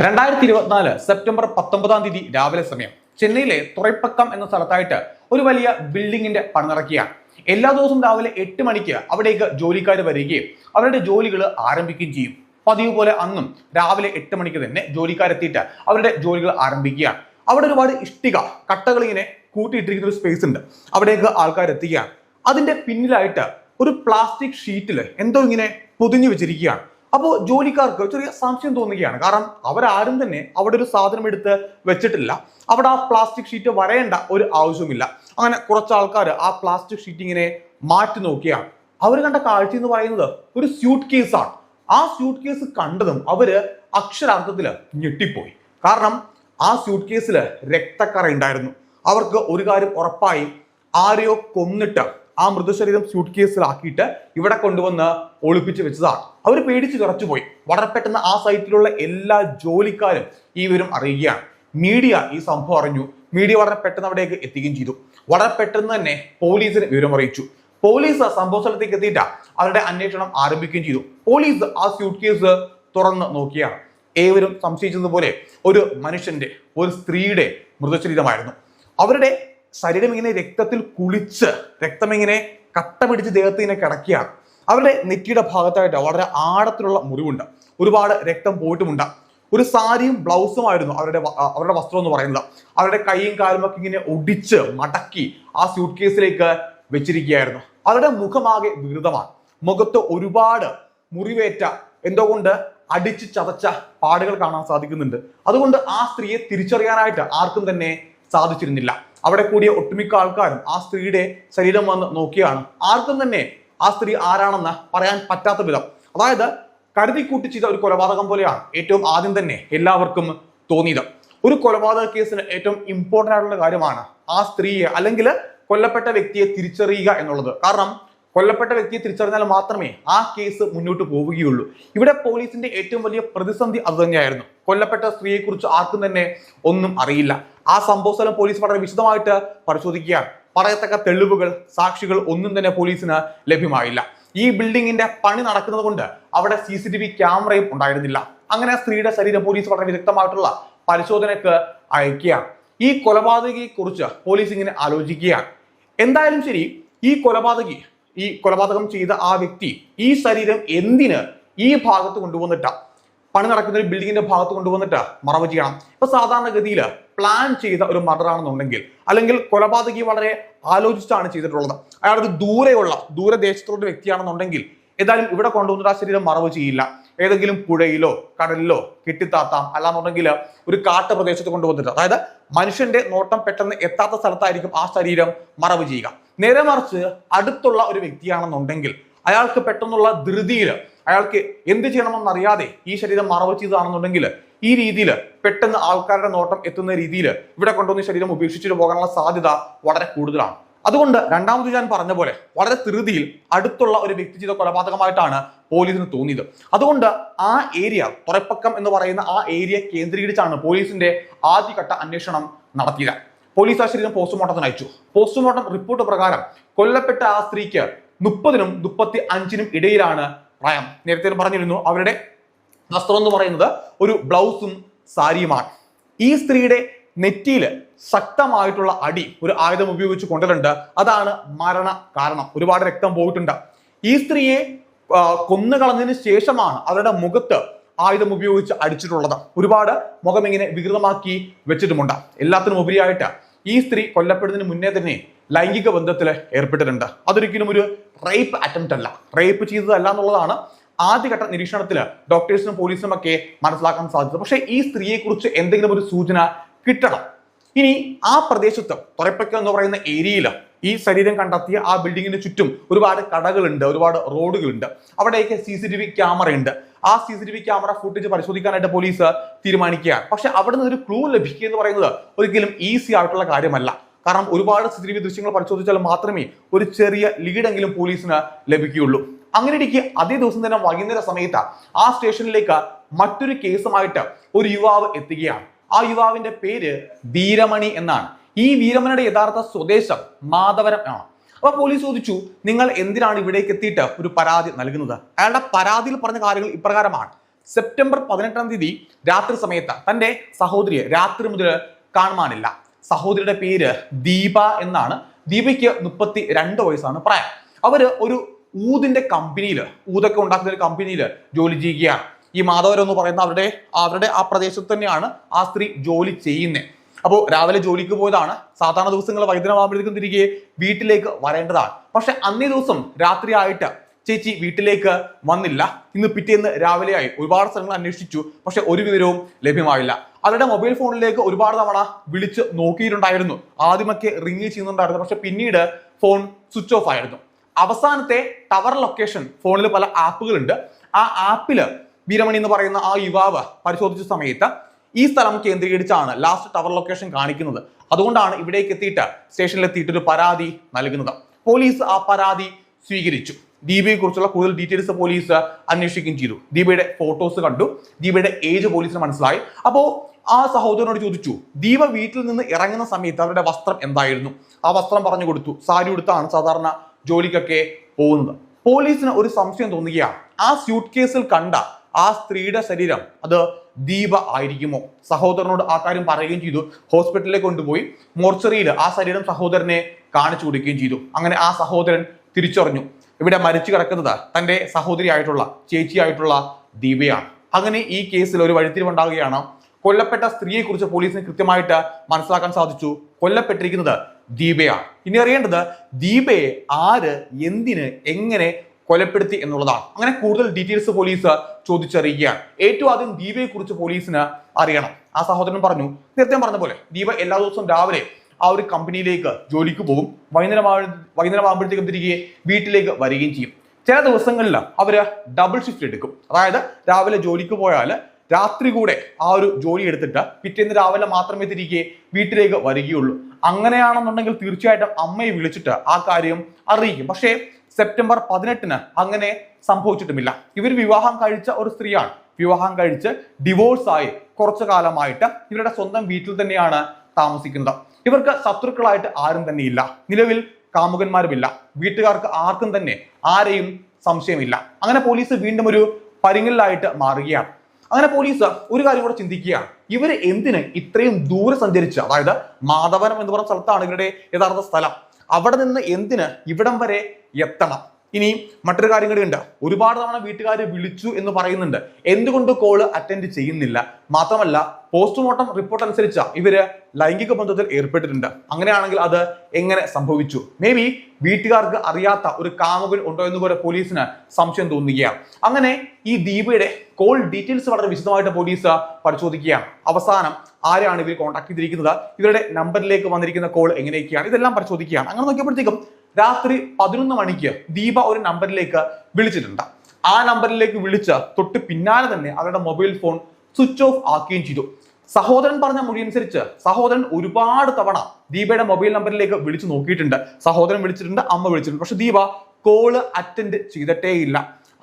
രണ്ടായിരത്തി ഇരുപത്തിനാല് സെപ്റ്റംബർ പത്തൊമ്പതാം തീയതി രാവിലെ സമയം. ചെന്നൈയിലെ തുറൈപ്പക്കം എന്ന സ്ഥലത്തായിട്ട് ഒരു വലിയ ബിൽഡിങ്ങിന്റെ പണി നടക്കുകയാണ് എല്ലാ ദിവസവും രാവിലെ എട്ട് മണിക്ക് അവിടേക്ക് ജോലിക്കാർ വരികയും അവരുടെ ജോലികൾ ആരംഭിക്കുകയും ചെയ്യും. പതിവ് പോലെ അന്നും രാവിലെ എട്ട് മണിക്ക് തന്നെ ജോലിക്കാരെത്തിയിട്ട് അവരുടെ ജോലികൾ ആരംഭിക്കുകയാണ്. അവിടെ ഒരുപാട് ഇഷ്ടിക കട്ടകൾ ഇങ്ങനെ കൂട്ടിയിട്ടിരിക്കുന്ന ഒരു സ്പേസ് ഉണ്ട്. അവിടേക്ക് ആൾക്കാർ എത്തുകയാണ് അതിന്റെ പിന്നിലായിട്ട് ഒരു പ്ലാസ്റ്റിക് ഷീറ്റിൽ എന്തോ ഇങ്ങനെ പൊതിഞ്ഞു വെച്ചിരിക്കുകയാണ്. അപ്പോൾ ജോലിക്കാർക്ക് ചെറിയ സംശയം തോന്നുകയാണ്. കാരണം അവരാരും തന്നെ അവിടെ ഒരു സാധനം എടുത്ത് വെച്ചിട്ടില്ല. അവിടെ ആ പ്ലാസ്റ്റിക് ഷീറ്റ് വരേണ്ട ഒരു ആവശ്യമില്ല അങ്ങനെ കുറച്ച് ആൾക്കാർ ആ പ്ലാസ്റ്റിക് ഷീറ്റ് ഇങ്ങനെ മാറ്റി നോക്കിയാണ് അവർ കണ്ട കാഴ്ച എന്ന് പറയുന്നത് ഒരു സ്യൂട്ട് കേസാണ് ആ സ്യൂട്ട് കേസ് കണ്ടതും അവർ അക്ഷരാർത്ഥത്തിൽ ഞെട്ടിപ്പോയി. കാരണം ആ സ്യൂട്ട് കേസിൽ രക്തക്കറ ഉണ്ടായിരുന്നു. അവർക്ക് ഒരു കാര്യം ഉറപ്പായി ആരെയോ കൊന്നിട്ട് ആ മൃതശരീരം സ്യൂട്ട് കേസിലാക്കിയിട്ട് ഇവിടെ കൊണ്ടുവന്ന് ഒളിപ്പിച്ച് വെച്ചതാണ്. അവർ പേടിച്ച് വിറച്ചുപോയി. വളരെ പെട്ടെന്ന് ആ സൈറ്റിലുള്ള എല്ലാ ജോലിക്കാരും ഈ വിവരം അറിയുകയാണ്. മീഡിയ ഈ സംഭവം അറിഞ്ഞു. മീഡിയ വളരെ പെട്ടെന്ന് അവിടേക്ക് എത്തുകയും ചെയ്തു. വളരെ പെട്ടെന്ന് തന്നെ പോലീസിന് വിവരം അറിയിച്ചു. പോലീസ് സംഭവ സ്ഥലത്തേക്ക് എത്തിയിട്ട് അവരുടെ അന്വേഷണം ആരംഭിക്കുകയും ചെയ്തു. പോലീസ് ആ സ്യൂട്ട് കേസ് തുറന്ന് നോക്കിയാണ്. ഏവരും സംശയിച്ചതുപോലെ ഒരു മനുഷ്യന്റെ ഒരു സ്ത്രീയുടെ മൃതശരീരമായിരുന്നു. അവരുടെ ശരീരം ഇങ്ങനെ രക്തത്തിൽ കുളിച്ച് രക്തം ഇങ്ങനെ കട്ട പിടിച്ച് ദേഹത്ത് ഇങ്ങനെ കിടക്കുകയാണ്. അവരുടെ നെറ്റിയുടെ ഭാഗത്തായിട്ട് വളരെ ആഴത്തിലുള്ള മുറിവുണ്ട്. ഒരുപാട് രക്തം പോയിട്ടുമുണ്ട്. ഒരു സാരിയും ബ്ലൗസുമായിരുന്നു അവരുടെ അവരുടെ വസ്ത്രം എന്ന് പറയുന്നത്. അവരുടെ കൈയും കാലും ഒക്കെ ഇങ്ങനെ ഒടിച്ച് മടക്കി ആ സ്യൂട്ട് കേസിലേക്ക് വെച്ചിരിക്കുകയായിരുന്നു. അവരുടെ മുഖമാകെ വികൃതമാണ്. മുഖത്ത് ഒരുപാട് മുറിവേറ്റ എന്തോ കൊണ്ട് അടിച്ച് ചതച്ച പാടുകൾ കാണാൻ സാധിക്കുന്നുണ്ട്. അതുകൊണ്ട് ആ സ്ത്രീയെ തിരിച്ചറിയാനായിട്ട് ആർക്കും തന്നെ സാധിച്ചിരുന്നില്ല. അവിടെ കൂടിയ ഒട്ടുമിക്ക ആൾക്കാരും ആ സ്ത്രീയുടെ ശരീരം വന്ന് നോക്കിയാണ്. ആർക്കും തന്നെ ആ സ്ത്രീ ആരാണെന്ന് പറയാൻ പറ്റാത്ത വിധം. അതായത് കരുതിക്കൂട്ടി ചെയ്ത ഒരു കൊലപാതകം പോലെയാണ് ഏറ്റവും ആദ്യം തന്നെ എല്ലാവർക്കും തോന്നിയത്. ഒരു കൊലപാതക കേസിന് ഏറ്റവും ഇമ്പോർട്ടന്റ് ആയിട്ടുള്ള കാര്യമാണ് ആ സ്ത്രീയെ അല്ലെങ്കിൽ കൊല്ലപ്പെട്ട വ്യക്തിയെ തിരിച്ചറിയുക എന്നുള്ളത്. കാരണം കൊല്ലപ്പെട്ട വ്യക്തിയെ തിരിച്ചറിഞ്ഞാൽ മാത്രമേ ആ കേസ് മുന്നോട്ട് പോവുകയുള്ളൂ. ഇവിടെ പോലീസിന്റെ ഏറ്റവും വലിയ പ്രതിസന്ധി അത് തന്നെയായിരുന്നു. കൊല്ലപ്പെട്ട സ്ത്രീയെക്കുറിച്ച് ആർക്കും തന്നെ ഒന്നും അറിയില്ല. ആ സംഭവ സ്ഥലം പോലീസ് വളരെ വിശദമായിട്ട് പരിശോധിക്കുകയാണ്. പറയത്തക്ക തെളിവുകൾ സാക്ഷികൾ ഒന്നും തന്നെ പോലീസിന് ലഭ്യമായില്ല. ഈ ബിൽഡിങ്ങിന്റെ പണി നടക്കുന്നത് കൊണ്ട് അവിടെ സി സി ടി വി ക്യാമറയും ഉണ്ടായിരുന്നില്ല. അങ്ങനെ സ്ത്രീയുടെ ശരീരം പോലീസ് വളരെ വിദഗ്ധമായിട്ടുള്ള പരിശോധനയ്ക്ക് അയക്കുകയാണ്. ഈ കൊലപാതകയെ കുറിച്ച് പോലീസ് ഇങ്ങനെ ആലോചിക്കുകയാണ്. എന്തായാലും ശരി ഈ കൊലപാതകി ഈ കൊലപാതകം ചെയ്ത ആ വ്യക്തി ഈ ശരീരം എന്തിന് ഈ ഭാഗത്ത് കൊണ്ടുവന്നിട്ടാ? പണി നടക്കുന്ന ഒരു ബിൽഡിങ്ങിന്റെ ഭാഗത്ത് കൊണ്ടുവന്നിട്ട് മറവ് ചെയ്യണം? ഇപ്പൊ സാധാരണഗതിയിൽ പ്ലാൻ ചെയ്ത ഒരു മർഡർ ആണെന്നുണ്ടെങ്കിൽ അല്ലെങ്കിൽ കൊലപാതകി വളരെ ആലോചിച്ചാണ് ചെയ്തിട്ടുള്ളത്. അയാൾ ഒരു ദൂരെയുള്ള ദൂരദേശത്തുള്ള വ്യക്തിയാണെന്നുണ്ടെങ്കിൽ ഏതായാലും ഇവിടെ കൊണ്ടുവന്നിട്ട് ആ ശരീരം മറവ് ചെയ്യില്ല. ഏതെങ്കിലും പുഴയിലോ കടലിലോ കെട്ടിത്താത്താം അല്ലാന്നുണ്ടെങ്കിൽ ഒരു കാട്ട് പ്രദേശത്ത് കൊണ്ടുവന്നിട്ട് അതായത് മനുഷ്യന്റെ നോട്ടം പെട്ടെന്ന് എത്താത്ത സ്ഥലത്തായിരിക്കും ആ ശരീരം മറവ് ചെയ്യുക. നേരെ മറിച്ച് അടുത്തുള്ള ഒരു വ്യക്തിയാണെന്നുണ്ടെങ്കിൽ അയാൾക്ക് പെട്ടെന്നുള്ള ധൃതിയിൽ അയാൾക്ക് എന്ത് ചെയ്യണമെന്നറിയാതെ ഈ ശരീരം മറവ് ചെയ്തതാണെന്നുണ്ടെങ്കിൽ ഈ രീതിയിൽ പെട്ടെന്ന് ആൾക്കാരുടെ നോട്ടം എത്തുന്ന രീതിയിൽ ഇവിടെ കൊണ്ടുവന്ന് ശരീരം ഉപേക്ഷിച്ചിട്ട് പോകാനുള്ള സാധ്യത വളരെ കൂടുതലാണ്. അതുകൊണ്ട് രണ്ടാമത് ഞാൻ പറഞ്ഞ പോലെ വളരെ ധൃതിയിൽ അടുത്തുള്ള ഒരു വ്യക്തി ചെയ്ത കൊലപാതകമായിട്ടാണ് പോലീസിന് തോന്നിയത്. അതുകൊണ്ട് ആ ഏരിയ തുറപ്പക്കം എന്ന് പറയുന്ന ആ ഏരിയ കേന്ദ്രീകരിച്ചാണ് പോലീസിന്റെ ആദ്യഘട്ട അന്വേഷണം നടത്തിയത്. പോലീസ് ആ ശരീരം പോസ്റ്റ്മോർട്ടത്തിന് അയച്ചു. പോസ്റ്റ്മോർട്ടം റിപ്പോർട്ട് പ്രകാരം കൊല്ലപ്പെട്ട ആ സ്ത്രീക്ക് മുപ്പതിനും മുപ്പത്തി അഞ്ചിനും ഇടയിലാണ് പ്രായം. നേരത്തെ പറഞ്ഞിരുന്നു അവരുടെ വസ്ത്രം എന്ന് പറയുന്നത് ഒരു ബ്ലൗസും സാരിയുമാണ്. ഈ സ്ത്രീയുടെ നെറ്റിയിൽ ശക്തമായിട്ടുള്ള അടി ഒരു ആയുധം ഉപയോഗിച്ച് കൊണ്ടിട്ടുണ്ട് അതാണ് മരണ കാരണം. ഒരുപാട് രക്തം പോയിട്ടുണ്ട്. ഈ സ്ത്രീയെ കൊന്നുകളഞ്ഞതിന് ശേഷമാണ് അവരുടെ മുഖത്ത് ആയുധം ഉപയോഗിച്ച് അടിച്ചിട്ടുള്ളത്. ഒരുപാട് മുഖം ഇങ്ങനെ വികൃതമാക്കി വെച്ചിട്ടുമുണ്ട്. എല്ലാത്തിനും ഉപരിയായിട്ട് ഈ സ്ത്രീ കൊല്ലപ്പെടുന്നതിന് മുന്നേ തന്നെ ലൈംഗിക ബന്ധത്തിൽ ഏർപ്പെട്ടിട്ടുണ്ട്. അതൊരിക്കലും ഒരു റേപ്പ് അറ്റംപ്റ്റ് അല്ല. റേപ്പ് ചെയ്തതല്ല എന്നുള്ളതാണ് ആദ്യഘട്ട നിരീക്ഷണത്തിൽ ഡോക്ടേഴ്സിനും പോലീസിനും ഒക്കെ മനസ്സിലാക്കാൻ സാധിച്ചത്. പക്ഷേ ഈ സ്ത്രീയെ കുറിച്ച് എന്തെങ്കിലും ഒരു സൂചന കിട്ടണം. ഇനി ആ പ്രദേശത്ത് തുറപ്പക്കം എന്ന് പറയുന്ന ഏരിയയിൽ ഈ ശരീരം കണ്ടെത്തിയ ആ ബിൽഡിങ്ങിന് ചുറ്റും ഒരുപാട് കടകളുണ്ട് ഒരുപാട് റോഡുകളുണ്ട്. അവിടെയൊക്കെ C C T V camera ഉണ്ട്. ആ C C T V camera footage പരിശോധിക്കാനായിട്ട് police തീരുമാനിക്കുകയാണ്. പക്ഷെ അവിടെ നിന്ന് ഒരു ക്ലൂ ലഭിക്കുക എന്ന് പറയുന്നത് ഒരിക്കലും ഈസി ആയിട്ടുള്ള കാര്യമല്ല. കാരണം ഒരുപാട് സി സി ടി വി ദൃശ്യങ്ങൾ പരിശോധിച്ചാൽ മാത്രമേ ഒരു ചെറിയ ലീഡെങ്കിലും പോലീസിന് ലഭിക്കുകയുള്ളൂ. അങ്ങനെ ഇരിക്കെ അതേ ദിവസം തന്നെ വൈകുന്നേര സമയത്ത് ആ സ്റ്റേഷനിലേക്ക് മറ്റൊരു കേസുമായിട്ട് ഒരു യുവാവ് എത്തുകയാണ്. ആ യുവാവിന്റെ പേര് വീരമണി എന്നാണ്. ഈ വീരമണിയുടെ യഥാർത്ഥ സ്വദേശം മാധവരം ആണ്. അപ്പൊ പോലീസ് ചോദിച്ചു നിങ്ങൾ എന്തിനാണ് ഇവിടേക്ക് എത്തിയിട്ട് ഒരു പരാതി നൽകുന്നത്? അയാളുടെ പരാതിയിൽ പറഞ്ഞ കാര്യങ്ങൾ ഇപ്രകാരമാണ്. സെപ്റ്റംബർ പതിനെട്ടാം തീയതി രാത്രി സമയത്ത് തന്റെ സഹോദരിയെ രാത്രി മുതൽ കാണുവാനില്ല. സഹോദരിയുടെ പേര് ദീപ എന്നാണ്. ദീപയ്ക്ക് മുപ്പത്തി രണ്ട് വയസ്സാണ് പ്രായം. അവർ ഒരു ഊതിന്റെ കമ്പനിയിൽ ഊതൊക്കെ ഉണ്ടാക്കുന്ന ഒരു കമ്പനിയിൽ ജോലി ചെയ്യുകയാണ്. ഈ മാധവരം എന്ന് പറയുന്ന അവരുടെ അവരുടെ ആ പ്രദേശത്ത് തന്നെയാണ് ആ സ്ത്രീ ജോലി ചെയ്യുന്നത്. അപ്പോൾ രാവിലെ ജോലിക്ക് പോയതാണ്. സാധാരണ ദിവസങ്ങൾ വൈകുന്നേരമാകുമ്പോഴേക്കും തിരികെ വീട്ടിലേക്ക് വരേണ്ടതാണ്. പക്ഷെ അന്നേ ദിവസം രാത്രിയായിട്ട് ചേച്ചി വീട്ടിലേക്ക് വന്നില്ല. ഇന്ന് പിറ്റേന്ന് രാവിലെയായി. ഒരുപാട് സ്ഥലങ്ങൾ അന്വേഷിച്ചു. പക്ഷെ ഒരു വിവരവും ലഭ്യമായില്ല. അവരുടെ മൊബൈൽ ഫോണിലേക്ക് ഒരുപാട് തവണ വിളിച്ച് നോക്കിയിട്ടുണ്ടായിരുന്നു. ആദ്യമൊക്കെ റിങ് ചെയ്യുന്നുണ്ടായിരുന്നു. പക്ഷെ പിന്നീട് ഫോൺ സ്വിച്ച് ഓഫ് ആയിരുന്നു. അവസാനത്തെ ടവർ ലൊക്കേഷൻ ഫോണിൽ പല ആപ്പുകളുണ്ട്. ആ ആപ്പിൽ വീരമണി എന്ന് പറയുന്ന ആ യുവാവ് പരിശോധിച്ച സമയത്ത് ഈ സ്ഥലം കേന്ദ്രീകരിച്ചാണ് ലാസ്റ്റ് ടവർ ലൊക്കേഷൻ കാണിക്കുന്നത്. അതുകൊണ്ടാണ് ഇവിടേക്ക് എത്തിയിട്ട് സ്റ്റേഷനിൽ എത്തിയിട്ട് ഒരു പരാതി നൽകുന്നത്. പോലീസ് ആ പരാതി സ്വീകരിച്ചു. ദീപയെ കുറിച്ചുള്ള കൂടുതൽ ഡീറ്റെയിൽസ് പോലീസ് അന്വേഷിക്കുകയും ചെയ്തു. ദീപയുടെ ഫോട്ടോസ് കണ്ടു. ദീപയുടെ ഏജ് പോലീസിന് മനസ്സിലായി. അപ്പോ ആ സഹോദരനോട് ചോദിച്ചു ദീപ വീട്ടിൽ നിന്ന് ഇറങ്ങുന്ന സമയത്ത് അവരുടെ വസ്ത്രം എന്തായിരുന്നു? ആ വസ്ത്രം പറഞ്ഞു കൊടുത്തു. സാരി ഉടുത്താണ് സാധാരണ ജോലിക്കൊക്കെ പോകുന്നത്. പോലീസിന് ഒരു സംശയം തോന്നുകയാണ്. ആ സ്യൂട്ട് കേസിൽ കണ്ട ആ സ്ത്രീയുടെ ശരീരം അത് ദീപ ആയിരിക്കുമോ? സഹോദരനോട് ആ കാര്യം പറയുകയും ചെയ്തു. ഹോസ്പിറ്റലിലേക്ക് കൊണ്ടുപോയി മോർച്ചറിയിൽ ആ ശരീരം സഹോദരനെ കാണിച്ചു കൊടുക്കുകയും ചെയ്തു. അങ്ങനെ ആ സഹോദരൻ തിരിച്ചറിഞ്ഞു. ഇവിടെ മരിച്ചു കിടക്കുന്നത് തന്റെ സഹോദരിയായിട്ടുള്ള ചേച്ചിയായിട്ടുള്ള ദീപയാണ്. അങ്ങനെ ഈ കേസിൽ ഒരു വഴിത്തിരിവുണ്ടാകുകയാണ് കൊല്ലപ്പെട്ട സ്ത്രീയെക്കുറിച്ച് പോലീസിന് കൃത്യമായിട്ട് മനസ്സിലാക്കാൻ സാധിച്ചു. കൊല്ലപ്പെട്ടിരിക്കുന്നത് ദീപയാണ്. ഇനി അറിയേണ്ടത് ദീപയെ ആര് എന്തിന് എങ്ങനെ കൊലപ്പെടുത്തി എന്നുള്ളതാണ്. അങ്ങനെ കൂടുതൽ ഡീറ്റെയിൽസ് പോലീസ് ചോദിച്ചറിയുകയാണ്. ഏറ്റവും ആദ്യം ദീപയെ കുറിച്ച് പോലീസിന് അറിയണം. ആ സഹോദരൻ പറഞ്ഞു നേരത്തെ പറഞ്ഞ പോലെ ദീപ എല്ലാ ദിവസവും രാവിലെ ആ ഒരു കമ്പനിയിലേക്ക് ജോലിക്ക് പോകും. വൈകുന്നേരം വൈകുന്നേരം ആകുമ്പോഴത്തേക്കും തിരികെ വീട്ടിലേക്ക് വരികയും ചെയ്യും. ചില ദിവസങ്ങളിൽ അവർ ഡബിൾ ഷിഫ്റ്റ് എടുക്കും. അതായത് രാവിലെ ജോലിക്ക് പോയാൽ രാത്രി കൂടെ ആ ഒരു ജോലി എടുത്തിട്ട് പിറ്റേന്ന് രാവിലെ മാത്രമേ തിരികെ വീട്ടിലേക്ക് വരികയുള്ളൂ. അങ്ങനെയാണെന്നുണ്ടെങ്കിൽ തീർച്ചയായിട്ടും അമ്മയെ വിളിച്ചിട്ട് ആ കാര്യം അറിയിക്കും. പക്ഷേ സെപ്റ്റംബർ പതിനെട്ടിന് അങ്ങനെ സംഭവിച്ചിട്ടുമില്ല. ഇവർ വിവാഹം കഴിച്ച ഒരു സ്ത്രീയാണ്. വിവാഹം കഴിച്ച് ഡിവോഴ്സ് ആയി കുറച്ചു കാലമായിട്ട് ഇവരുടെ സ്വന്തം വീട്ടിൽ തന്നെയാണ് താമസിക്കുന്നത്. ഇവർക്ക് ശത്രുക്കളായിട്ട് ആരും തന്നെ ഇല്ല. നിലവിൽ കാമുകന്മാരുമില്ല. വീട്ടുകാർക്ക് ആർക്കും തന്നെ ആരെയും സംശയമില്ല. അങ്ങനെ പോലീസ് വീണ്ടും ഒരു പരിങ്ങലിലായിട്ട് മാറുകയാണ്. അങ്ങനെ പോലീസ് ഒരു കാര്യം കൂടെ ചിന്തിക്കുകയാണ്. ഇവർ എന്തിന് ഇത്രയും ദൂരെ സഞ്ചരിച്ച് അതായത് മാധവനം എന്ന് പറഞ്ഞ സ്ഥലത്താണ് ഇവരുടെ യഥാർത്ഥ സ്ഥലം. അവിടെ നിന്ന് എന്തിന് ഇവിടം വരെ എത്തണം? ഇനി മറ്റൊരു കാര്യം കൂടി ഉണ്ട്. ഒരുപാട് തവണ വീട്ടുകാർ വിളിച്ചു എന്ന് പറയുന്നുണ്ട്. എന്തുകൊണ്ട് കോൾ അറ്റൻഡ് ചെയ്യുന്നില്ല? മാത്രമല്ല പോസ്റ്റ്മോർട്ടം റിപ്പോർട്ട് അനുസരിച്ച ഇവർ ലൈംഗിക ബന്ധത്തിൽ ഏർപ്പെട്ടിട്ടുണ്ട്. അങ്ങനെയാണെങ്കിൽ അത് എങ്ങനെ സംഭവിച്ചു? മേ ബി വീട്ടുകാർക്ക് അറിയാത്ത ഒരു കാമുകൻ ഉണ്ടോ എന്ന് പോലെ പോലീസിന് സംശയം തോന്നുകയാണ്. അങ്ങനെ ഈ ദീപയുടെ കോൾ ഡീറ്റെയിൽസ് വളരെ വിശദമായിട്ട് പോലീസ് പരിശോധിക്കുകയാണ്. അവസാനം ആരാണ് ഇവർ കോൺടാക്ട് ചെയ്തിരിക്കുന്നത്? ഇവരുടെ നമ്പറിലേക്ക് വന്നിരിക്കുന്ന കോൾ എങ്ങനെയൊക്കെയാണ്? ഇതെല്ലാം പരിശോധിക്കുകയാണ്. അങ്ങനെ നോക്കിയപ്പോഴത്തേക്കും രാത്രി പതിനൊന്ന് മണിക്ക് ദീപ ഒരു നമ്പറിലേക്ക് വിളിച്ചിട്ടുണ്ട്. ആ നമ്പറിലേക്ക് വിളിച്ച തൊട്ട് പിന്നാലെ തന്നെ അവരുടെ മൊബൈൽ ഫോൺ സ്വിച്ച് ഓഫ് ആക്കുകയും ചെയ്തു. സഹോദരൻ പറഞ്ഞ മൊഴി അനുസരിച്ച് സഹോദരൻ ഒരുപാട് തവണ ദീപയുടെ മൊബൈൽ നമ്പറിലേക്ക് വിളിച്ചു നോക്കിയിട്ടുണ്ട്. സഹോദരൻ വിളിച്ചിട്ടുണ്ട് അമ്മ വിളിച്ചിട്ടുണ്ട്. പക്ഷെ ദീപ കോൾ അറ്റൻഡ് ചെയ്തിട്ടേ ഇല്ല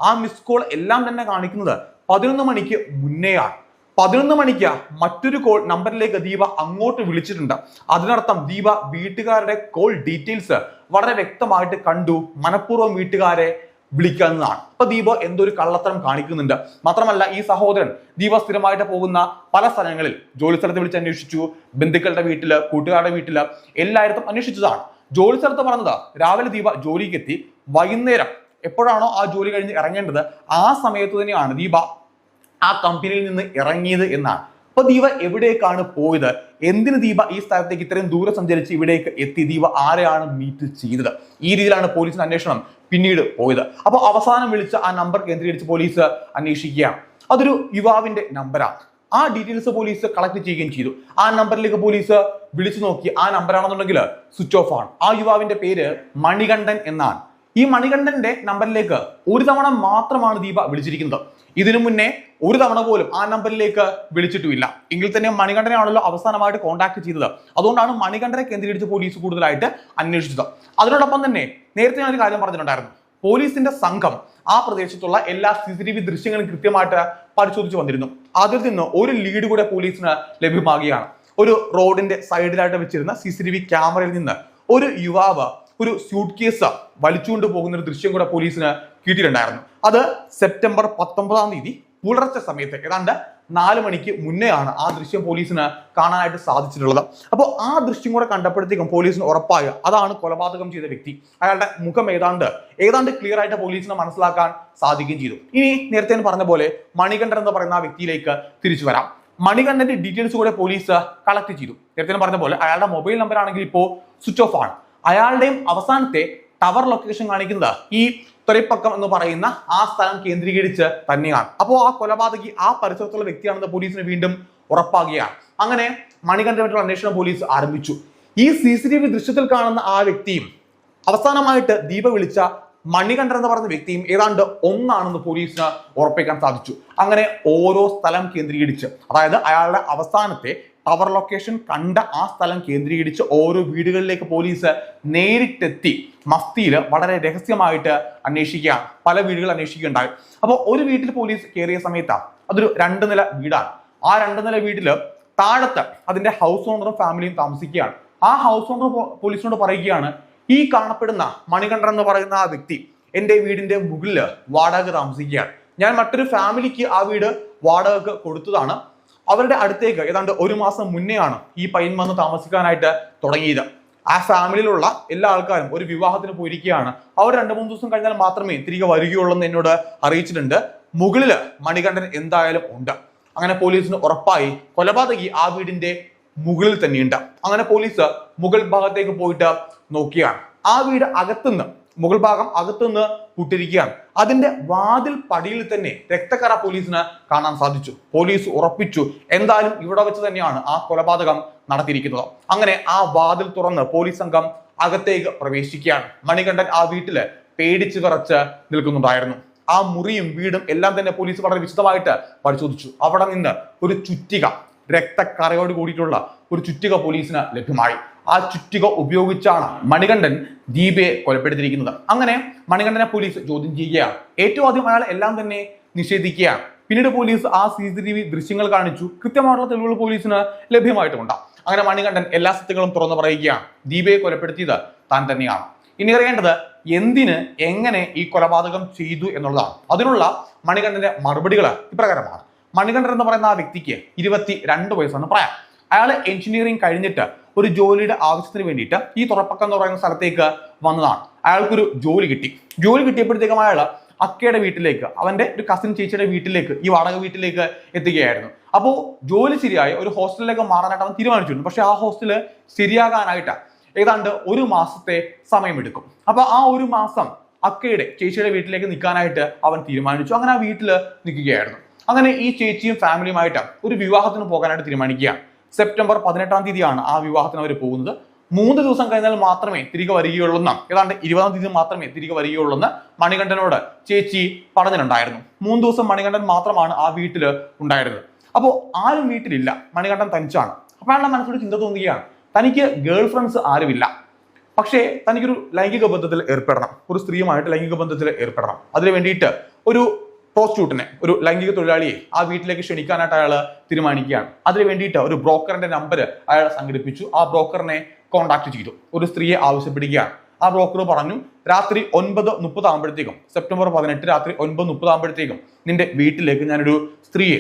ആ മിസ് കോൾ എല്ലാം തന്നെ കാണിക്കുന്നത് പതിനൊന്ന് മണിക്ക് മുന്നേയാണ്. പതിനൊന്ന് മണിക്ക് മറ്റൊരു കോൾ നമ്പറിലേക്ക് ദീപ അങ്ങോട്ട് വിളിച്ചിട്ടുണ്ട്. അതിനർത്ഥം ദീപ വീട്ടുകാരുടെ കോൾ ഡീറ്റെയിൽസ് വളരെ വ്യക്തമായിട്ട് കണ്ടു. മനഃപൂർവം വീട്ടുകാരെ വിളിക്കുന്നതാണ് അപ്പൊ ദീപ എന്തൊരു കള്ളത്തരം കാണിക്കുന്നുണ്ട്. മാത്രമല്ല ഈ സഹോദരൻ ദീപ സ്ഥിരമായിട്ട് പോകുന്ന പല സ്ഥലങ്ങളിൽ ജോലി സ്ഥലത്ത് വിളിച്ച് അന്വേഷിച്ചു ബന്ധുക്കളുടെ വീട്ടിൽ കൂട്ടുകാരുടെ വീട്ടിൽ എല്ലായിടത്തും അന്വേഷിച്ചതാണ്. ജോലി സ്ഥലത്ത് പറഞ്ഞത് രാവിലെ ദീപ ജോലിക്ക് എത്തി വൈകുന്നേരം എപ്പോഴാണോ ആ ജോലി കഴിഞ്ഞ് ഇറങ്ങേണ്ടത് ആ സമയത്ത് തന്നെയാണ് ദീപ ആ കമ്പനിയിൽ നിന്ന് ഇറങ്ങിയത് എന്നാണ്. അപ്പൊ ദീപ എവിടേക്കാണ് പോയത്? എന്തിന് ദീപ ഈ സ്ഥലത്തേക്ക് ഇത്രയും ദൂരം സഞ്ചരിച്ച് ഇവിടേക്ക് എത്തി? ദീപ ആരെയാണ് മീറ്റ് ചെയ്തത്? ഈ രീതിയിലാണ് പോലീസിന്റെ അന്വേഷണം പിന്നീട് പോയത്. അപ്പോൾ അവസാനം വിളിച്ച ആ നമ്പർ കേന്ദ്രീകരിച്ച് പോലീസ് അന്വേഷിക്കുകയാണ്. അതൊരു യുവാവിന്റെ നമ്പറാണ് ആ ഡീറ്റെയിൽസ് പോലീസ് കളക്ട് ചെയ്യുകയും ചെയ്തു. ആ നമ്പറിലേക്ക് പോലീസ് വിളിച്ചു നോക്കി. ആ നമ്പറാണെന്നുണ്ടെങ്കിൽ സ്വിച്ച് ഓഫ് ആണ്. ആ യുവാവിന്റെ പേര് മണികണ്ഠൻ എന്നാണ്. ഈ മണികണ്ഠന്റെ നമ്പറിലേക്ക് ഒരു തവണ മാത്രമാണ് ദീപ വിളിച്ചിരിക്കുന്നത്. ഇതിനു മുന്നേ ഒരു തവണ പോലും ആ നമ്പറിലേക്ക് വിളിച്ചിട്ടുമില്ല. എങ്കിൽ തന്നെ മണികണ്ഠനാണല്ലോ അവസാനമായിട്ട് കോൺടാക്ട് ചെയ്തത്. അതുകൊണ്ടാണ് മണികണ്ഠനെ കേന്ദ്രീകരിച്ച് പോലീസ് കൂടുതലായിട്ട് അന്വേഷിച്ചത്. അതിനോടൊപ്പം തന്നെ നേരത്തെ ഞാൻ ഒരു കാര്യം പറഞ്ഞിട്ടുണ്ടായിരുന്നു. പോലീസിന്റെ സംഘം ആ പ്രദേശത്തുള്ള എല്ലാ സി സി ടി വി ദൃശ്യങ്ങളും കൃത്യമായിട്ട് പരിശോധിച്ചു വന്നിരുന്നു. അതിൽ നിന്ന് ഒരു ലീഡ് കൂടെ പോലീസിന് ലഭ്യമാകുകയാണ്. ഒരു റോഡിന്റെ സൈഡിലായിട്ട് വെച്ചിരുന്ന സി സി ടി വി ക്യാമറയിൽ നിന്ന് ഒരു യുവാവ് ഒരു സ്യൂട്ട് കേസ് വലിച്ചുകൊണ്ട് പോകുന്ന ഒരു ദൃശ്യം കൂടെ പോലീസിന് കിട്ടിയിട്ടുണ്ടായിരുന്നു. അത് സെപ്റ്റംബർ പത്തൊമ്പതാം തീയതി പുലർച്ചെ സമയത്ത് ഏതാണ്ട് നാല് മണിക്ക് മുന്നെയാണ് ആ ദൃശ്യം പോലീസിന് കാണാനായിട്ട് സാധിച്ചിട്ടുള്ളത്. അപ്പോൾ ആ ദൃശ്യം കൂടെ കണ്ടപ്പോഴത്തേക്കും പോലീസിന് ഉറപ്പായ അതാണ് കൊലപാതകം ചെയ്ത വ്യക്തി. അയാളുടെ മുഖം ഏതാണ്ട് ഏതാണ്ട് ക്ലിയർ ആയിട്ട് പോലീസിന് മനസ്സിലാക്കാൻ സാധിക്കുകയും ചെയ്തു. ഇനി നേരത്തെ പറഞ്ഞ പോലെ മണികണ്ഠൻ എന്ന് പറയുന്ന ആ വ്യക്തിയിലേക്ക് തിരിച്ചു വരാം. മണികണ്ഠന്റെ ഡീറ്റെയിൽസ് കൂടെ പോലീസ് കളക്ട് ചെയ്തു. നേരത്തെ പറഞ്ഞ പോലെ അയാളുടെ മൊബൈൽ നമ്പർ ആണെങ്കിൽ ഇപ്പോൾ സ്വിച്ച് ഓഫ് ആണ്. അയാളുടെയും അവസാനത്തെ ടവർ ലൊക്കേഷൻ കാണിക്കുന്നത് ഈ തൊരപ്പക്കം എന്ന് പറയുന്ന ആ സ്ഥലം കേന്ദ്രീകരിച്ച് തന്നെയാണ്. അപ്പോൾ ആ കൊലപാതകി ആ പരിസരത്തുള്ള വ്യക്തിയാണെന്ന് പോലീസിന് വീണ്ടും ഉറപ്പാകുകയാണ്. അങ്ങനെ മണികണ്ഠനായിട്ടുള്ള അന്വേഷണം പോലീസ് ആരംഭിച്ചു. ഈ സി സി ടി വി ദൃശ്യത്തിൽ കാണുന്ന ആ വ്യക്തിയും അവസാനമായിട്ട് ദീപ വിളിച്ച മണികണ്ഠൻ എന്ന് പറയുന്ന വ്യക്തിയും ഏതാണ്ട് ഒന്നാണെന്ന് പോലീസിന് ഉറപ്പിക്കാൻ സാധിച്ചു. അങ്ങനെ ഓരോ സ്ഥലം കേന്ദ്രീകരിച്ച്. അതായത് അയാളുടെ അവസാനത്തെ ടവർ ലൊക്കേഷൻ കണ്ട ആ സ്ഥലം കേന്ദ്രീകരിച്ച് ഓരോ വീടുകളിലേക്ക് പോലീസ് നേരിട്ടെത്തി. മഫ്തിയിൽ വളരെ രഹസ്യമായിട്ട് അന്വേഷിക്കുക പല വീടുകൾ അന്വേഷിക്കുകയുണ്ടായി. അപ്പോൾ ഒരു വീട്ടിൽ പോലീസ് കയറിയ സമയത്താണ് അതൊരു രണ്ട് നില വീടാണ്. ആ രണ്ട് നില വീട്ടിൽ താഴത്ത് അതിന്റെ ഹൗസ് ഓണറും ഫാമിലിയും താമസിക്കുകയാണ്. ആ ഹൗസ് ഓണർ പോലീസിനോട് പറയുകയാണ് ഈ കാണപ്പെടുന്ന മണികണ്ഠൻ എന്ന് പറയുന്ന ആ വ്യക്തി എന്റെ വീടിന്റെ മുകളിൽ വാടക താമസിക്കുകയാണ്. ഞാൻ മറ്റൊരു ഫാമിലിക്ക് ആ വീട് വാടകക്ക് കൊടുത്തതാണ്. അവരുടെ അടുത്തേക്ക് ഏതാണ്ട് ഒരു മാസം മുന്നെയാണ് ഈ പയ്യൻ വന്ന് താമസിക്കാനായിട്ട് തുടങ്ങിയത്. ആ ഫാമിലിയിലുള്ള എല്ലാ ആൾക്കാരും ഒരു വിവാഹത്തിന് പോയിരിക്കുകയാണ്. അവർ രണ്ട് മൂന്ന് ദിവസം കഴിഞ്ഞാൽ മാത്രമേ തിരികെ വരികയുള്ളൂ എന്ന് എന്നോട് അറിയിച്ചിട്ടുണ്ട്. മുകളിൽ മണികണ്ഠൻ എന്തായാലും ഉണ്ട്. അങ്ങനെ പോലീസിന് ഉറപ്പായി കൊലപാതകി ആ വീടിന്റെ മുകളിൽ തന്നെയുണ്ട്. അങ്ങനെ പോലീസ് മുകൾ ഭാഗത്തേക്ക് പോയിട്ട് നോക്കിയാണ്. ആ വീട് അകത്തുനിന്ന് മുകൾ ഭാഗം അകത്തുനിന്ന് പുട്ടിരിക്കുകയാണ്. അതിന്റെ വാതിൽ പടിയിൽ തന്നെ രക്തക്കറ പോലീസിന് കാണാൻ സാധിച്ചു. പോലീസ് ഉറപ്പിച്ചു. എന്തായാലും ഇവിടെ വെച്ച് തന്നെയാണ് ആ കൊലപാതകം നടത്തിയിരിക്കുന്നത്. അങ്ങനെ ആ വാതിൽ തുറന്ന് പോലീസ് സംഘം അകത്തേക്ക് പ്രവേശിക്കുകയാണ്. മണികണ്ഠൻ ആ വീട്ടിൽ പേടിച്ച് വിറച്ച് നിൽക്കുന്നുണ്ടായിരുന്നു. ആ മുറിയും വീടും എല്ലാം തന്നെ പോലീസ് വളരെ വിശദമായിട്ട് പരിശോധിച്ചു. അവിടെ നിന്ന് ഒരു ചുറ്റിക രക്തക്കറയോട് കൂടിയിട്ടുള്ള ഒരു ചുറ്റിക പോലീസിന് ലഭ്യമായി. ആ ചുറ്റിക ഉപയോഗിച്ചാണ് മണികണ്ഠൻ ദീപയെ കൊലപ്പെടുത്തിയിരിക്കുന്നത്. അങ്ങനെ മണികണ്ഠനെ പോലീസ് ചോദ്യം ചെയ്യുകയാണ്. ഏറ്റവും ആദ്യം അയാൾ എല്ലാം തന്നെ നിഷേധിക്കുകയാണ്. പിന്നീട് പോലീസ് ആ സി സി ടി വി ദൃശ്യങ്ങൾ കാണിച്ചു. കൃത്യമായിട്ടുള്ള തെളിവുകൾ പോലീസിന് ലഭ്യമായിട്ടുമുണ്ട്. അങ്ങനെ മണികണ്ഠൻ എല്ലാ സത്യങ്ങളും തുറന്നു പറയുകയാണ്. ദീപയെ കൊലപ്പെടുത്തിയത് താൻ തന്നെയാണ്. ഇനി അറിയേണ്ടത് എന്തിന് എങ്ങനെ ഈ കൊലപാതകം ചെയ്തു എന്നുള്ളതാണ്. അതിനുള്ള മണികണ്ഠന്റെ മറുപടികൾ ഇപ്രകാരമാണ്. മണികണ്ഠൻ എന്ന് പറയുന്ന ആ വ്യക്തിക്ക് ഇരുപത്തി രണ്ട് വയസ്സാണ് പ്രായം. അയാൾ എഞ്ചിനീയറിംഗ് കഴിഞ്ഞിട്ട് ഒരു ജോലിയുടെ ആവശ്യത്തിന് വേണ്ടിയിട്ട് ഈ തുറപ്പക്കം എന്ന് പറയുന്ന സ്ഥലത്തേക്ക് വന്നതാണ്. അയാൾക്കൊരു ജോലി കിട്ടി. ജോലി കിട്ടിയപ്പോഴത്തേക്കും അയാൾ അക്കയുടെ വീട്ടിലേക്ക് അവന്റെ ഒരു കസിൻ ചേച്ചിയുടെ വീട്ടിലേക്ക് ഈ വാടക വീട്ടിലേക്ക് എത്തുകയായിരുന്നു. അപ്പോൾ ജോലി ശരിയായി ഒരു ഹോസ്റ്റലിലേക്ക് മാറാനായിട്ട് അവൻ തീരുമാനിച്ചിരുന്നു. പക്ഷേ ആ ഹോസ്റ്റൽ ശരിയാകാനായിട്ട് ഏതാണ്ട് ഒരു മാസത്തെ സമയമെടുക്കും. അപ്പോൾ ആ ഒരു മാസം അക്കയുടെ ചേച്ചിയുടെ വീട്ടിലേക്ക് നിൽക്കാനായിട്ട് അവൻ തീരുമാനിച്ചു. അങ്ങനെ ആ വീട്ടിൽ നിൽക്കുകയായിരുന്നു. അങ്ങനെ ഈ ചേച്ചിയും ഫാമിലിയുമായിട്ട് ഒരു വിവാഹത്തിന് പോകാനായിട്ട് തീരുമാനിക്കുകയാണ്. സെപ്റ്റംബർ പതിനെട്ടാം തീയതിയാണ് ആ വിവാഹത്തിന് അവർ പോകുന്നത്. മൂന്ന് ദിവസം കഴിഞ്ഞാൽ മാത്രമേ തിരികെ വരികയുള്ളൂന്ന് ഏതാണ്ട് ഇരുപതാം തീയതി മാത്രമേ തിരികെ വരികയുള്ളൂന്ന് മണികണ്ഠനോട് ചേച്ചി പറഞ്ഞിട്ടുണ്ടായിരുന്നു. മൂന്ന് ദിവസം മണികണ്ഠൻ മാത്രമാണ് ആ വീട്ടിൽ ഉണ്ടായിരുന്നത്. അപ്പോൾ ആരും വീട്ടിലില്ല. മണികണ്ഠൻ തനിച്ചാണ്. അപ്പോൾ അയാളുടെ മനസ്സിലൊരു ചിന്ത തോന്നുകയാണ്. തനിക്ക് ഗേൾ ഫ്രണ്ട്സ് ആരുമില്ല. പക്ഷേ തനിക്കൊരു ലൈംഗിക ബന്ധത്തിൽ ഏർപ്പെടണം. ഒരു സ്ത്രീയുമായിട്ട് ലൈംഗിക ബന്ധത്തിൽ ഏർപ്പെടണം. അതിന് വേണ്ടിയിട്ട് ഒരു പ്രോസ്റ്റിറ്റ്യൂട്ടിനെ ഒരു ലൈംഗിക തൊഴിലാളിയെ ആ വീട്ടിലേക്ക് ക്ഷണിക്കാനായിട്ട് അയാൾ തീരുമാനിക്കുകയാണ്. അതിന് വേണ്ടിയിട്ട് ഒരു ബ്രോക്കറിന്റെ നമ്പർ അയാൾ സംഘടിപ്പിച്ചു. ആ ബ്രോക്കറിനെ കോൺടാക്ട് ചെയ്തു. ഒരു സ്ത്രീയെ ആവശ്യപ്പെടുകയാണ്. ആ ബ്രോക്കർ പറഞ്ഞു രാത്രി ഒൻപത് മുപ്പത് ആകുമ്പോഴത്തേക്കും സെപ്റ്റംബർ പതിനെട്ട് രാത്രി ഒൻപത് മുപ്പത് ആകുമ്പോഴത്തേക്കും നിന്റെ വീട്ടിലേക്ക് ഞാനൊരു സ്ത്രീയെ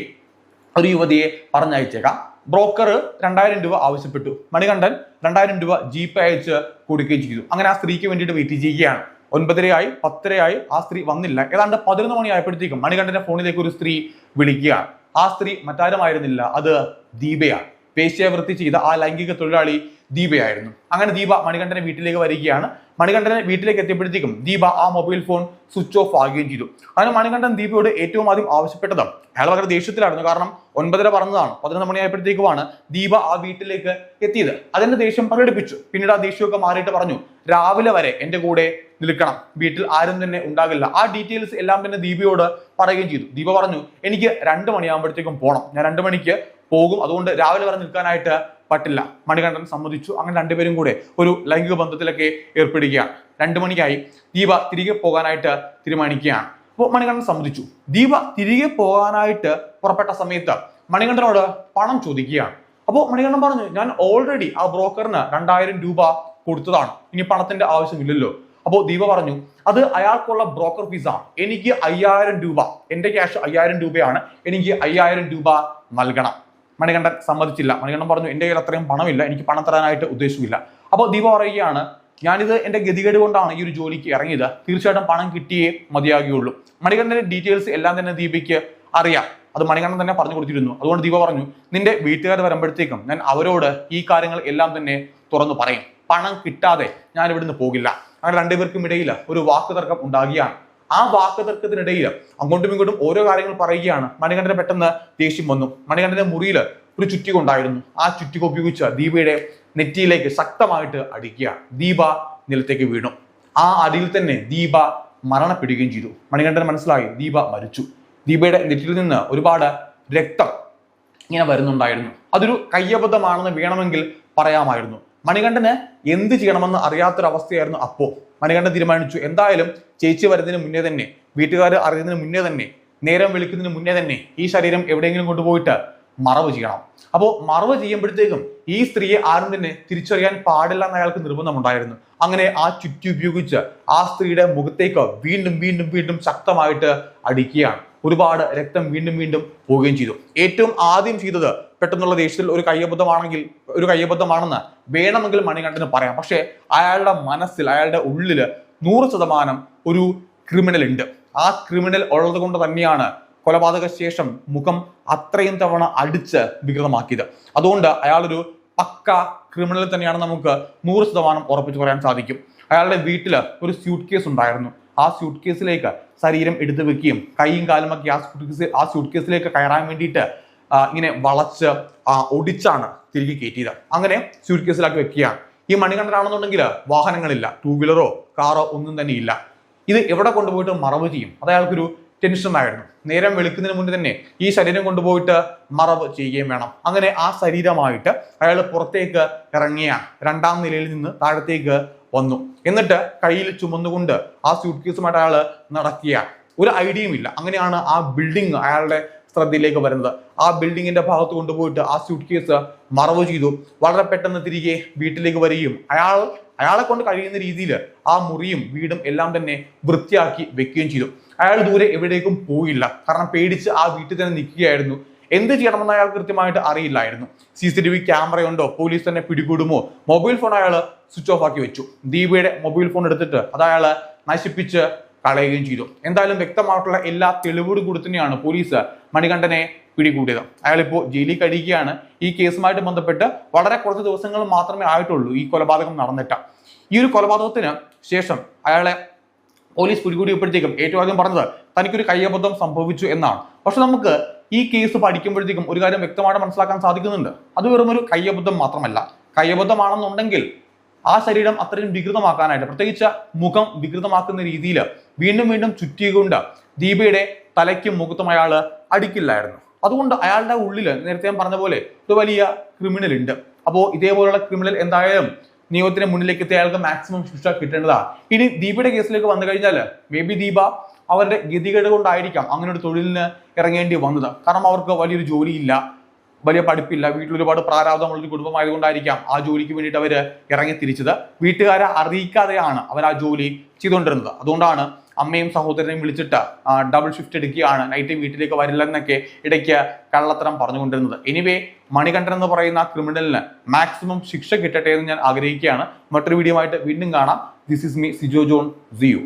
ഒരു യുവതിയെ പറഞ്ഞയച്ചേക്കാം. ബ്രോക്കർ രണ്ടായിരം രൂപ ആവശ്യപ്പെട്ടു. മണികണ്ഠൻ രണ്ടായിരം രൂപ ജി പേ അയച്ച് കൊടുക്കുകയും ചെയ്തു. അങ്ങനെ ആ സ്ത്രീക്ക് വേണ്ടിയിട്ട് വെയിറ്റ് ചെയ്യുകയാണ്. ഒൻപതരയായി പത്തരയായി ആ സ്ത്രീ വന്നില്ല. ഏതാണ്ട് പതിനൊന്ന് മണിയായപ്പോഴത്തേക്കും മണികണ്ഠന്റെ ഫോണിലേക്ക് ഒരു സ്ത്രീ വിളിക്കുകയാണ് ആ സ്ത്രീ മറ്റാരുമായിരുന്നില്ല അത് ദീപയാണ്. വേശ്യാവൃത്തി ചെയ്ത ആ ലൈംഗിക തൊഴിലാളി ദീപയായിരുന്നു. അങ്ങനെ ദീപ മണികണ്ഠനെ വീട്ടിലേക്ക് വരികയാണ്. മണികണ്ഠനെ വീട്ടിലേക്ക് എത്തിയപ്പോഴത്തേക്കും ദീപ ആ മൊബൈൽ ഫോൺ സ്വിച്ച് ഓഫ് ആകുകയും ചെയ്തു. അങ്ങനെ മണികണ്ഠൻ ദീപയോട് ഏറ്റവും ആദ്യം ആവശ്യപ്പെട്ടത് അയാൾ വളരെ ദേഷ്യത്തിലായിരുന്നു. കാരണം ഒൻപതര പറഞ്ഞതാണ്. പതിനൊന്ന് മണിയായപ്പോഴത്തേക്കുമാണ് ദീപ ആ വീട്ടിലേക്ക് എത്തിയത്. അതിന്റെ ദേഷ്യം പ്രകടിപ്പിച്ചു. പിന്നീട് ആ ദേഷ്യമൊക്കെ മാറിയിട്ട് പറഞ്ഞു രാവിലെ വരെ എന്റെ കൂടെ നിൽക്കണം. വീട്ടിൽ ആരും തന്നെ ഉണ്ടാകില്ല. ആ ഡീറ്റെയിൽസ് എല്ലാം തന്നെ ദീപയോട് പറയുകയും ചെയ്തു. ദീപ പറഞ്ഞു എനിക്ക് രണ്ട് മണിയാകുമ്പോഴത്തേക്കും പോകണം ഞാൻ രണ്ട് മണിക്ക് പോകും. അതുകൊണ്ട് രാവിലെ വരെ നിൽക്കാനായിട്ട് പറ്റില്ല മണികണ്ഠൻ സമ്മതിച്ചു. അങ്ങനെ രണ്ടുപേരും കൂടെ ഒരു ലൈംഗിക ബന്ധത്തിലൊക്കെ ഏർപ്പെടുകയാണ്. രണ്ടു മണിക്കായി ദീപ തിരികെ പോകാനായിട്ട് തീരുമാനിക്കുകയാണ്. അപ്പോൾ മണികണ്ഠൻ സമ്മതിച്ചു. ദീപ തിരികെ പോകാനായിട്ട് പുറപ്പെട്ട സമയത്ത് മണികണ്ഠനോട് പണം ചോദിക്കുകയാണ്. അപ്പോൾ മണികണ്ഠൻ പറഞ്ഞു ഞാൻ ഓൾറെഡി ആ ബ്രോക്കറിന് രണ്ടായിരം രൂപ കൊടുത്തതാണ്. ഇനി പണത്തിന്റെ ആവശ്യമില്ലല്ലോ. അപ്പോൾ ദീപ പറഞ്ഞു അത് അയാൾക്കുള്ള ബ്രോക്കർ ഫീസാണ് എനിക്ക് അയ്യായിരം രൂപ എന്റെ ക്യാഷ് അയ്യായിരം രൂപയാണ്. എനിക്ക് അയ്യായിരം രൂപ നൽകണം. മണികണ്ഠൻ സമ്മതിച്ചില്ല. മണികണ്ഠൻ പറഞ്ഞു എന്റെ കയ്യിൽ അത്രയും പണമില്ല എനിക്ക് പണം തരാനായിട്ട് ഉദ്ദേശമില്ല അപ്പോൾ ദീപ പറയുകയാണ് ഞാനിത് എന്റെ ഗതികേട് കൊണ്ടാണ് ഈ ഒരു ജോലിക്ക് ഇറങ്ങിയത്. തീർച്ചയായിട്ടും പണം കിട്ടിയേ മതിയാകുകയുള്ളൂ. മണികണ്ഠന്റെ ഡീറ്റെയിൽസ് എല്ലാം തന്നെ ദീപയ്ക്ക് അറിയാം. അത് മണികണ്ഠൻ തന്നെ പറഞ്ഞു കൊടുത്തിരുന്നു. അതുകൊണ്ട് ദീപ പറഞ്ഞു നിന്റെ വീട്ടുകാർ വരുമ്പോഴത്തേക്കും ഞാൻ അവരോട് ഈ കാര്യങ്ങൾ എല്ലാം തന്നെ തുറന്നു പറയും. പണം കിട്ടാതെ ഞാൻ ഇവിടുന്ന് പോകില്ല. അങ്ങനെ രണ്ടുപേർക്കും ഇടയിൽ ഒരു വാക്കുതർക്കം ഉണ്ടാകുകയാണ് ആ വാക്ക് തർക്കത്തിനിടയിൽ അങ്ങോട്ടും ഇങ്ങോട്ടും ഓരോ കാര്യങ്ങൾ പറയുകയാണ്. മണികണ്ഠന് പെട്ടെന്ന് ദേഷ്യം വന്നു. മണികണ്ഠന്റെ മുറിയിൽ ഒരു ചുറ്റിക ഉണ്ടായിരുന്നു. ആ ചുറ്റിക ഉപയോഗിച്ച് ദീപയുടെ നെറ്റിയിലേക്ക് ശക്തമായിട്ട് അടിക്കുക. ദീപ നിലത്തേക്ക് വീണു. ആ അടിയിൽ തന്നെ ദീപ മരണപ്പെടുകയും ചെയ്തു. മണികണ്ഠന് മനസ്സിലായി ദീപ മരിച്ചു. ദീപയുടെ നെറ്റിയിൽ നിന്ന് ഒരുപാട് രക്തം ഇങ്ങനെ വരുന്നുണ്ടായിരുന്നു. അതൊരു കയ്യബദ്ധമാണെന്ന് വേണമെങ്കിൽ പറയാമായിരുന്നു. മണികണ്ഠന് എന്ത് ചെയ്യണമെന്ന് അറിയാത്തൊരവസ്ഥയായിരുന്നു അപ്പോൾ മണികണ്ഠൻ തീരുമാനിച്ചു എന്തായാലും ചേച്ചി വരുന്നതിന് മുന്നേ തന്നെ വീട്ടുകാർ അറിയുന്നതിന് മുന്നേ തന്നെ നേരം വിളിക്കുന്നതിന് മുന്നേ തന്നെ ഈ ശരീരം എവിടെയെങ്കിലും കൊണ്ടുപോയിട്ട് മറവ് ചെയ്യണം. അപ്പോൾ മറവ് ചെയ്യുമ്പോഴത്തേക്കും ഈ സ്ത്രീയെ ആരും തന്നെ തിരിച്ചറിയാൻ പാടില്ല എന്ന് അയാൾക്ക് നിർബന്ധമുണ്ടായിരുന്നു അങ്ങനെ ആ ചുറ്റി ഉപയോഗിച്ച് ആ സ്ത്രീയുടെ മുഖത്തേക്ക് വീണ്ടും വീണ്ടും വീണ്ടും ശക്തമായിട്ട് അടിക്കുകയാണ്. ഒരുപാട് രക്തം വീണ്ടും വീണ്ടും പോവുകയും ചെയ്തു. ഏറ്റവും ആദ്യം ചെയ്തത് പെട്ടെന്നുള്ള ദേഷ്യത്തിൽ ഒരു കയ്യബദ്ധമാണെങ്കിൽ ഒരു കയ്യബദ്ധമാണെന്ന് വേണമെങ്കിൽ മണികണ്ഠന് പറയാം. പക്ഷേ അയാളുടെ മനസ്സിൽ അയാളുടെ ഉള്ളിൽ നൂറ് ശതമാനം ഒരു ക്രിമിനൽ ഉണ്ട്. ആ ക്രിമിനൽ ഉള്ളത് കൊണ്ട് തന്നെയാണ് കൊലപാതക ശേഷം മുഖം അത്രയും തവണ അടിച്ച് വികൃതമാക്കിയത്. അതുകൊണ്ട് അയാളൊരു പക്ക ക്രിമിനൽ തന്നെയാണ് നമുക്ക് നൂറ് ശതമാനം ഉറപ്പിച്ചു പറയാൻ സാധിക്കും. അയാളുടെ വീട്ടിൽ ഒരു സ്യൂട്ട് കേസ് ഉണ്ടായിരുന്നു. ആ സ്യൂട്ട് കേസിലേക്ക് ശരീരം എടുത്തു വെക്കുകയും കൈയും കാലുമൊക്കെ ആ സ്യൂട്ട് കേസ് ആ സ്യൂട്ട് കേസിലേക്ക് കയറാൻ വേണ്ടിയിട്ട് ഇങ്ങനെ വളച്ച് ഒടിച്ചാണ് തിരികെ കയറ്റിയത്. അങ്ങനെ സ്യൂട്ട് കേസിലാക്കി വെക്കുകയാണ്. ഈ മണികണ്ഠനാണെന്നുണ്ടെങ്കിൽ വാഹനങ്ങളില്ല. ടൂ വീലറോ കാറോ ഒന്നും തന്നെ ഇല്ല. ഇത് എവിടെ കൊണ്ടുപോയിട്ട് മറവ് ചെയ്യും? അത് അയാൾക്കൊരു ടെൻഷനായിരുന്നു നേരം വെളുക്കുന്നതിന് മുന്നേ തന്നെ ഈ ശരീരം കൊണ്ടുപോയിട്ട് മറവ് ചെയ്യുകയും വേണം. അങ്ങനെ ആ ശരീരമായിട്ട് അയാൾ പുറത്തേക്ക് ഇറങ്ങിയ രണ്ടാം നിലയിൽ നിന്ന് താഴത്തേക്ക് വന്നു. എന്നിട്ട് കയ്യിൽ ചുമന്നുകൊണ്ട് ആ സ്യൂട്ട് കേസുമായിട്ട് അയാൾ നടക്കുക ഒരു ഐഡിയയും ഇല്ല. അങ്ങനെയാണ് ആ ബിൽഡിംഗ് അയാളുടെ ശ്രദ്ധയിലേക്ക് വരുന്നത്. ആ ബിൽഡിങ്ങിന്റെ ഭാഗത്ത് കൊണ്ടുപോയിട്ട് ആ സ്യൂട്ട് കേസ് മറവ് ചെയ്തു. വളരെ പെട്ടെന്ന് തിരികെ വീട്ടിലേക്ക് വരികയും അയാൾ അയാളെ കൊണ്ട് കഴിയുന്ന രീതിയിൽ ആ മുറിയും വീടും എല്ലാം തന്നെ വൃത്തിയാക്കി വെക്കുകയും ചെയ്തു. അയാൾ ദൂരെ എവിടേക്കും പോയില്ല. കാരണം പേടിച്ച് ആ വീട്ടിൽ തന്നെ നിൽക്കുകയായിരുന്നു. എന്ത് ചെയ്യണമെന്ന് അയാൾ കൃത്യമായിട്ട് അറിയില്ലായിരുന്നു. സി സി ടി വി ക്യാമറയുണ്ടോ പോലീസ് തന്നെ പിടികൂടുമോ? മൊബൈൽ ഫോൺ അയാൾ സ്വിച്ച് ഓഫ് ആക്കി വെച്ചു. ദീപയുടെ മൊബൈൽ ഫോൺ എടുത്തിട്ട് അത് അയാൾ നശിപ്പിച്ച് കളയുകയും ചെയ്തു. എന്തായാലും വ്യക്തമായിട്ടുള്ള എല്ലാ തെളിവോട് കൂടി തന്നെയാണ് പോലീസ് മണികണ്ഠനെ പിടികൂടിയത്. അയാളിപ്പോൾ ജയിലിൽ കഴിയുകയാണ്. ഈ കേസുമായിട്ട് ബന്ധപ്പെട്ട് വളരെ കുറച്ച് ദിവസങ്ങൾ മാത്രമേ ആയിട്ടുള്ളൂ ഈ കൊലപാതകം നടന്നിട്ട്. ഈ ഒരു കൊലപാതകത്തിന് ശേഷം അയാളെ പോലീസ് പിടികൂടിയപ്പോഴത്തേക്കും ഏറ്റവും ആദ്യം പറഞ്ഞത് തനിക്കൊരു കയ്യബദ്ധം സംഭവിച്ചു എന്നാണ്. പക്ഷെ നമുക്ക് ഈ കേസ് പഠിക്കുമ്പോഴത്തേക്കും ഒരു കാര്യം വ്യക്തമായിട്ട് മനസ്സിലാക്കാൻ സാധിക്കുന്നുണ്ട്. അത് വെറും ഒരു കയ്യബദ്ധം മാത്രമല്ല. കയ്യബദ്ധമാണെന്നുണ്ടെങ്കിൽ ആ ശരീരം അത്രയും വികൃതമാക്കാനായിട്ട് പ്രത്യേകിച്ച് മുഖം വികൃതമാക്കുന്ന രീതിയിൽ വീണ്ടും വീണ്ടും ചുറ്റിയുകൊണ്ട് ദീപയുടെ തലയ്ക്കും മുഖത്തും അയാൾ അടിക്കില്ലായിരുന്നു. അതുകൊണ്ട് അയാളുടെ ഉള്ളിൽ നേരത്തെ ഞാൻ പറഞ്ഞ പോലെ ഒരു വലിയ ക്രിമിനൽ ഉണ്ട്. അപ്പോൾ ഇതേപോലുള്ള ക്രിമിനൽ എന്തായാലും നിയമത്തിന് മുന്നിലേക്ക് എത്തിയ അയാൾക്ക് മാക്സിമം ശിക്ഷ കിട്ടേണ്ടതാണ്. ഇനി ദീപയുടെ കേസിലേക്ക് വന്നു കഴിഞ്ഞാൽ മേ ബി ദീപ അവരുടെ ഗതികേട് കൊണ്ടായിരിക്കാം അങ്ങനെ ഒരു തൊഴിലിന് ഇറങ്ങേണ്ടി വന്നത്. കാരണം അവർക്ക് വലിയൊരു ജോലിയില്ല വലിയ പഠിപ്പില്ല വീട്ടിൽ ഒരുപാട് പ്രാരാബ്ദമുള്ള ഒരു കുടുംബമായതുകൊണ്ടായിരിക്കാം ആ ജോലിക്ക് വേണ്ടിയിട്ട് അവർ ഇറങ്ങി തിരിച്ചത്. വീട്ടുകാരെ അറിയിക്കാതെയാണ് അവർ ആ ജോലി ചെയ്തുകൊണ്ടിരുന്നത്. അതുകൊണ്ടാണ് അമ്മയും സഹോദരനെയും വിളിച്ചിട്ട് ഡബിൾ ഷിഫ്റ്റ് എടുക്കുകയാണ്. നൈറ്റ് വീട്ടിലേക്ക് വരില്ല എന്നൊക്കെ ഇടയ്ക്ക് കള്ളത്തരം പറഞ്ഞുകൊണ്ടിരുന്നത്. എനിവേ മണികണ്ഠൻ എന്ന് പറയുന്ന ക്രിമിനലിന് മാക്സിമം ശിക്ഷ കിട്ടട്ടെ എന്ന് ഞാൻ ആഗ്രഹിക്കുകയാണ്. മറ്റൊരു വീഡിയോ ആയിട്ട് വീണ്ടും കാണാം. This is me Sijo John see you